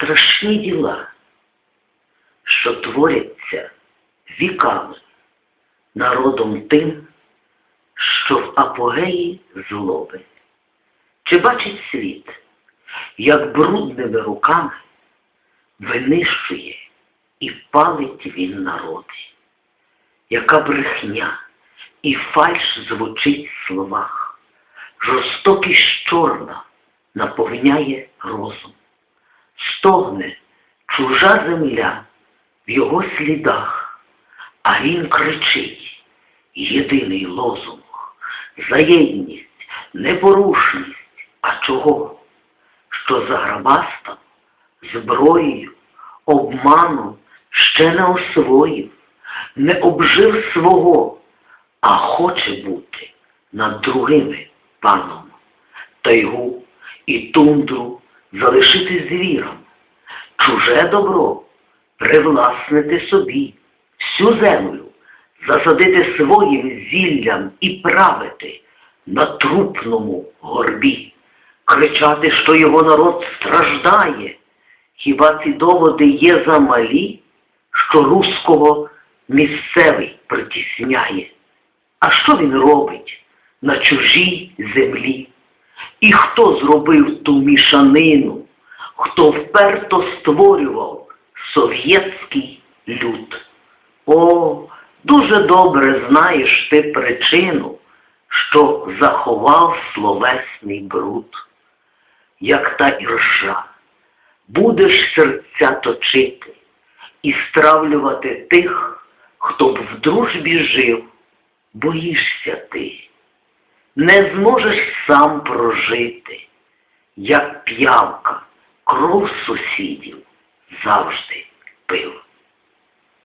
страшні діла, що творяться віками народом тим, що в апогеї злоби. Чи бачить світ, як брудними руками винищує і палить він народи, яка брехня і фальш звучить в словах, жорстокість чорна наповняє розум, стогне чужа земля в його слідах, а він кричить єдиний лозунг, за єдність, непорушність, а чого? Що заграбастав зброєю, обманом ще не освоїв, не обжив свого, а хоче бути над другими паном. Тайгу і тундру залишити звіром, чуже добро привласнити собі, всю землю засадити своїм зіллям і правити на трупному горбі, кричати, що його народ страждає. Хіба ці доводи є замалі, що руського місцевий притісняє? А що він робить на чужій землі? І хто зробив ту мішанину, хто вперто створював совєтський люд? О, дуже добре знаєш ти причину, що заховав словесний бруд, як та іржа. Будеш серця точити і стравлювати тих, хто б в дружбі жив, боїшся ти, не зможеш сам прожити, як п'явка, кров сусідів завжди